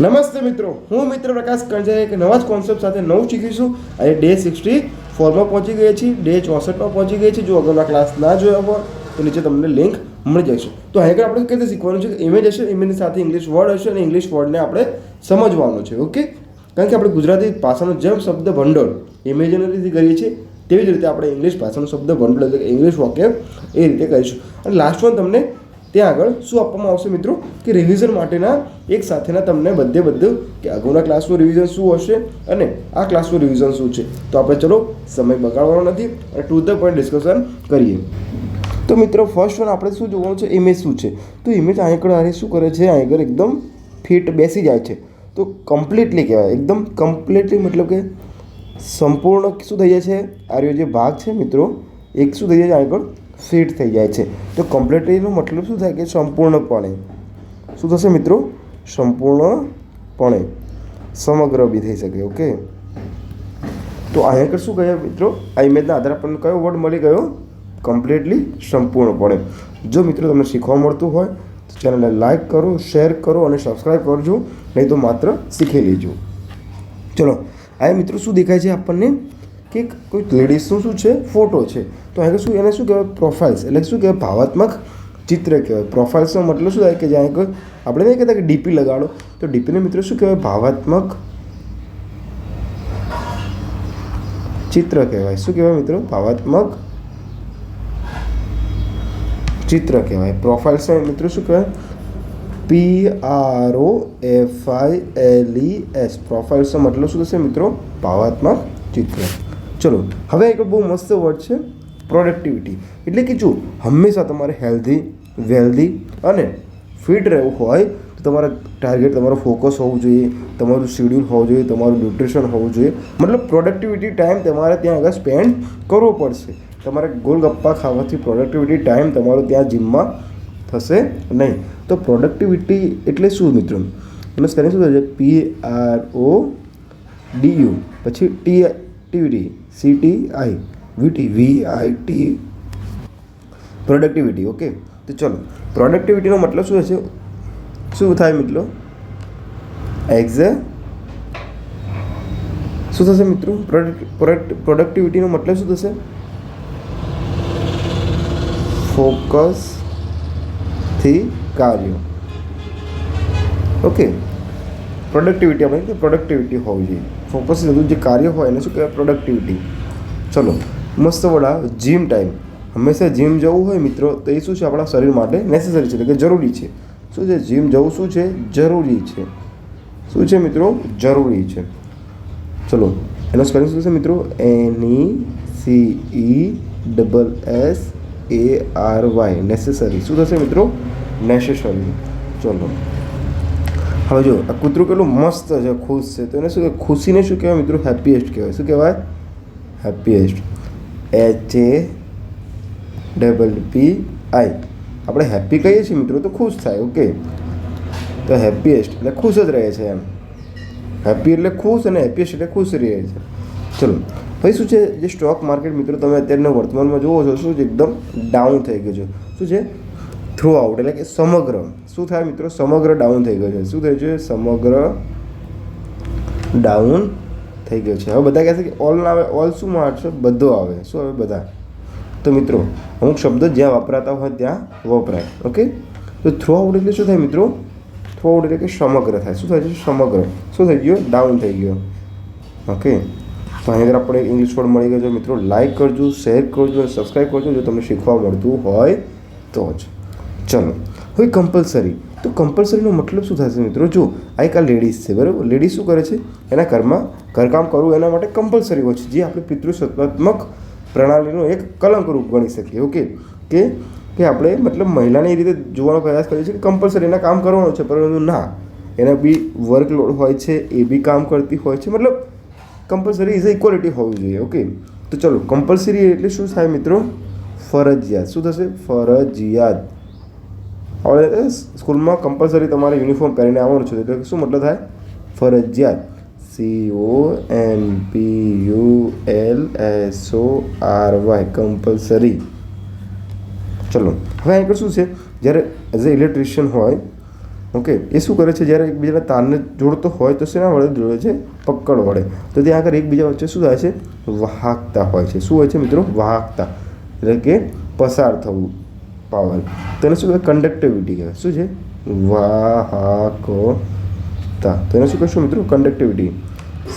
નમસ્તે મિત્રો, હું મિત્ર પ્રકાશ કંજાએ એક નવા જ કોન્સેપ્ટ સાથે નવું શીખીશું અને ડે સિક્સટી ફોરમાં પહોંચી ગઈ છીએ ડે ચોસઠમાં પહોંચી ગઈ છે જો અગાઉના ક્લાસ ના જોયા હોય, તો નીચે તમને લિંક મળી જશે. તો આગળ આપણે કઈ રીતે શીખવાનું છે? કે ઇમેજ હશે ઇમેજની સાથે ઇંગ્લિશ વર્ડ હશે અને ઇંગ્લિશ વર્ડને આપણે સમજવાનું છે ઓકે કારણ કે આપણે ગુજરાતી ભાષાનો જેમ શબ્દ ભંડોળ ઇમેજનરીથી કરીએ છીએ, તેવી જ રીતે આપણે ઇંગ્લિશ ભાષાનો શબ્દ ભંડોળ એટલે ઇંગ્લિશ વોકેબ એ રીતે કરીશું. અને લાસ્ટ વન તમને ત્યાં આગળ શું આપવામાં આવશે મિત્રો? કે રિવિઝન માટેના એક સાથેના તમને બધે બધું કે અગાઉના ક્લાસનું રિવિઝન શું હશે અને આ ક્લાસનું રિવિઝન શું છે? તો આપણે ચલો સમય બગાડવાનો નથી અને ટુ ધ પોઈન્ટ ડિસ્કશન કરીએ. તો મિત્રો ફર્સ્ટ વન આપણે શું જોવાનું છે? ઇમેજ શું છે? તો ઇમેજ આગળ આરે શું કરે છે? આગળ એકદમ ફિટ બેસી જાય છે. તો કમ્પ્લીટલી કહેવાય. એકદમ કમ્પ્લીટલી મતલબ કે સંપૂર્ણ શું થઈ જાય છે? આર્યો જે ભાગ છે મિત્રો, એક શું થઈ જાય છે? આગળ ફિટ થઈ જાય છે. તો કમ્પ્લીટલીનો મતલબ શું થાય કે સંપૂર્ણપણે. શું થશે મિત્રો? સંપૂર્ણપણે સમગ્ર બી થઈ શકે ઓકે તો અહીંયા આગળ શું કહે મિત્રો? આ ઇમેજના આધારે આપણને કયો વર્ડ મળી ગયો? કમ્પ્લીટલી સંપૂર્ણપણે. જો મિત્રો તમને શીખવા મળતું હોય, તો ચેનલને લાઈક કરો શેર કરો અને સબસ્ક્રાઈબ કરજો. નહીં તો માત્ર શીખી લેજો. ચલો આ મિત્રો શું દેખાય છે આપણને? કે કોઈ લેડીઝનું શું છે? ફોટો છે. તો આગળ શું એને શું કહેવાય? પ્રોફાઇલ્સ એટલે શું કહેવાય? ભાવાત્મક ચિત્ર કહેવાય. પ્રોફાઇલ્સનો મતલબ શું થાય કે જ્યાં આગળ આપણે નહીં કહેતા કે ડીપી લગાડો. તો ડીપીને મિત્રો શું કહેવાય? ભાવાત્મક ચિત્ર કહેવાય. શું કહેવાય મિત્રો? ભાવાત્મક ચિત્ર કહેવાય. પ્રોફાઇલ્સને મિત્રો શું કહેવાય? P R O F I L E S પ્રોફાઇલ્સનો મતલબ શું થશે મિત્રો? ભાવાત્મક ચિત્ર. ચલો, હવે એક બહુ મસ્ત વર્ડ છે. પ્રોડક્ટિવિટી. એટલે કે જો હંમેશા તમારે હેલ્ધી વેલ્ધી અને ફિટ રહેવું હોય, તો તમારા ટાર્ગેટ તમારો ફોકસ હોવું જોઈએ, તમારું શેડ્યુલ હોવું જોઈએ, તમારું ન્યુટ્રિશન હોવું જોઈએ. મતલબ પ્રોડક્ટિવિટી ટાઈમ તમારે ત્યાં આગળ સ્પેન્ડ કરવો પડશે. તમારે ગોલગપ્પા ખાવાથી પ્રોડક્ટિવિટી ટાઈમ તમારો ત્યાં જીમમાં થશે નહીં. તો પ્રોડક્ટિવિટી એટલે શું મિત્રો? એનું સ્પેલિંગ શું થશે? P R O D U પછી T T V T C I V T V I T productivity okay તો ચલો પ્રોડક્ટિવિટીનો મતલબ શું હશે? શું થાય મિત્રો? એક્ઝ શું થશે મિત્રો? પ્રોડક્ટ પ્રોડક્ટિવિટીનો મતલબ શું થશે? ફોકસથી કાર્ય. ઓકે પ્રોડક્ટિવિટી આપણે પ્રોડક્ટિવિટી હોવી જોઈએ. ફોકસ બધું જે કાર્ય હોય એને શું કહેવાય? પ્રોડક્ટિવિટી ચલો. મસ્ત વડા જીમ ટાઈમ હંમેશા જીમ જવું હોય મિત્રો, તો એ શું છે? આપણા શરીર માટે નેસેસરી છે એટલે કે જરૂરી છે. શું છે? જીમ જવું શું છે? જરૂરી છે. શું છે મિત્રો? જરૂરી છે. ચલો, એનો સ્પેલિંગ શું છે મિત્રો? એની C E double S A R Y necessary શું થશે મિત્રો? નેસેસરી ચલો. હવે જો, આ કૂતરું કેટલું મસ્ત છે, ખુશ છે. તો એને શું કહેવાય? ખુશીને શું કહેવાય મિત્રો? હેપીએસ્ટ કહેવાય. શું કહેવાય? Happiest H A double P I આપણે હેપી કહીએ છીએ મિત્રો, તો ખુશ થાય ઓકે તો હેપીએસ્ટ એટલે ખુશ જ રહે છે એમ. હેપી એટલે ખુશ અને હેપીએસ્ટ એટલે ખુશ રહે છે. ચલો, ભાઈ શું છે, જે સ્ટોક માર્કેટ મિત્રો તમે અત્યારના વર્તમાનમાં જુઓ છો, શું છે, એકદમ ડાઉન થઈ ગયું છે. શું છે? થ્રુ આઉટ એટલે કે સમગ્ર. શું થાય મિત્રો? સમગ્ર ડાઉન થઈ ગયો છે. શું થયું છે? સમગ્ર ડાઉન થઈ ગયો છે. હવે બધા કહેશે કે ઓલ આવે, ઓલ શું મારશે બધો આવે. શું આવે બધા? તો મિત્રો, અમુક શબ્દ જ્યાં વપરાતા હોય ત્યાં વપરાય. ઓકે તો થ્રુ આઉટ એટલે શું થાય મિત્રો? થ્રુ આઉટ એટલે કે સમગ્ર થાય. શું થાય છે? સમગ્ર. શું થઈ ગયો? ડાઉન થઈ ગયો. ઓકે તો અહીં આગળ આપણે ઇંગ્લિશ વર્ડ મળી ગયો છે. મિત્રો લાઇક કરજો શેર કરજો અને સબસ્ક્રાઈબ કરજો. જો તમને શીખવા મળતું હોય તો જ. ચલો. હવે કમ્પલસરી તો કમ્પલસરીનો મતલબ શું થશે મિત્રો? જો આ એક આ લેડીઝ છે, બરાબર? લેડીઝ શું કરે છે? એના ઘરમાં ઘરકામ કરવું એના માટે કમ્પલસરી હોય છે, જે આપણે પિતૃસત્વાત્મક પ્રણાલીનો એક કલંક રૂપ ગણી શકીએ ઓકે કે કે આપણે મતલબ મહિલાને એ રીતે જોવાનો પ્રયાસ કરીએ છીએ કે કમ્પલસરી એના કામ કરવાનું છે, પરંતુ ના, એના બી વર્કલોડ હોય છે, એ બી કામ કરતી હોય છે, મતલબ કમ્પલસરી ઇઝ અ ઇક્વલિટી હોવી જોઈએ ઓકે તો ચલો કમ્પલસરી એટલે શું થાય મિત્રો? ફરજિયાત. શું થશે? ફરજિયાત. હવે સ્કૂલમાં કમ્પલસરી તમારે યુનિફોર્મ પહેરીને આવવાનું છે. એટલે શું મતલબ થાય? ફરજિયાત. C O M P U L S O R Y compulsory ચલો. હવે આગળ શું છે? જ્યારે એઝ અ ઇલેક્ટ્રિશિયન હોય ઓકે એ શું કરે છે? જ્યારે એકબીજાના તારને જોડતો હોય તો શેના વડે જોડે છે? પકડ વડે. તો ત્યાં આગળ એકબીજા વચ્ચે શું થાય છે? વાહકતા હોય છે. શું હોય છે મિત્રો? વાહકતા. એટલે કે પસાર થવું. પાવર. તેને શું કહેવાય? કન્ડક્ટિવિટી કહેવાય. શું છે? વાહકતા. તો એને શું કહેશું મિત્રો? Conductivity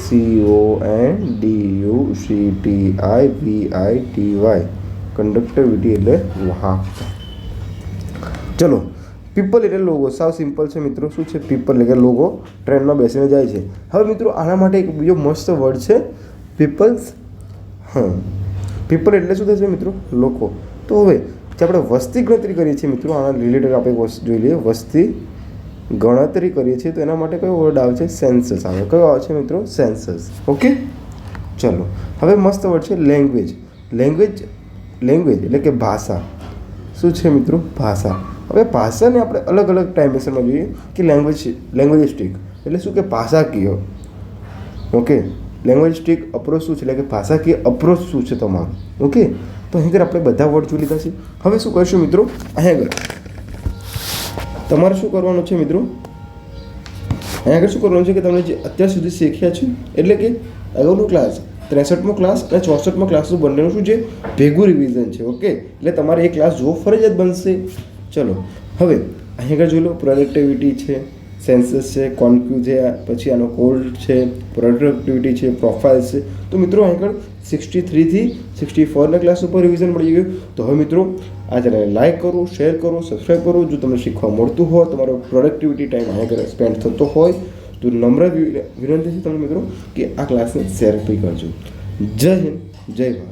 C O N D U C T I V I T Y conductivity એટલે વાહકતા. ચલો પીપલ એટલે લોગો સાવ સિમ્પલ છે મિત્રો. શું છે? પીપલ એટલે લોગો ટ્રેનમાં બેસીને જાય છે. હવે મિત્રો, આના માટે એક બીજો મસ્ત વર્ડ છે પીપલ્સ હા પીપલ એટલે શું થશે મિત્રો? લોકો. તો હવે જે આપણે વસ્તી ગણતરી કરીએ છીએ મિત્રો, આના રિલેટેડ આપણે વસ્તુ જોઈ લઈએ. વસ્તી ગણતરી કરીએ છીએ, તો એના માટે કયો વર્ડ આવે છે? સેન્સસ આવે. કયો આવે છે મિત્રો? સેન્સસ ઓકે ચલો. હવે મસ્ત વર્ડ છે લેંગ્વેજ લેંગ્વેજ લેંગ્વેજ એટલે કે ભાષા. શું છે મિત્રો? ભાષા. હવે ભાષાને આપણે અલગ અલગ ટાઈમેશનમાં જોઈએ કે લેંગ્વેજ લેંગ્વેજિસ્ટિક એટલે શું કે ભાષાકીય. ઓકે લેંગ્વેજિસ્ટિક અપ્રોચ શું છે? એટલે કે ભાષાકીય અપ્રોચ શું છે તમારું? ઓકે તો અહીં આગળ આપણે બધા વર્ડ જોઈ લીધા છે. હવે શું કરશું મિત્રો? અહીં આગળ. તમારે શું કરવાનું છે મિત્રો? અહીં આગળ શું કરવાનું છે કે તમે જે અત્યાર સુધી શીખ્યા છે, એટલે કે અગાઉનો ક્લાસ ત્રેસઠમો ક્લાસ અને ચોસઠમો ક્લાસનું બંનેનું શું છે? ભેગું રિવિઝન છે ઓકે એટલે તમારે એ ક્લાસ જોવો ફરજિયાત બનશે. ચલો, હવે અહીં આગળ જોઈ લો પ્રોડક્ટિવિટી છે સેન્સસ છે, કોન્ક્યુ છે, પછી આનો કોલ્ડ છે, પ્રોડક્ટિવિટી છે પ્રોફાઇલ છે. તો મિત્રો આગળ સિક્સટી થ્રીથી સિક્સટી ફોરના ક્લાસ ઉપર રિવિઝન મળી ગયું. તો હવે મિત્રો આ ચેનલને લાઇક કરો શેર કરો સબસ્ક્રાઈબ કરો. જો તમને શીખવા મળતું હોય, તમારો પ્રોડક્ટિવિટી ટાઈમ આગળ સ્પેન્ડ થતો હોય, તો નમ્ર વિનંતી છે તમને મિત્રો કે આ ક્લાસને શેર બી કરજો. જય હિન્દ, જય ભારત.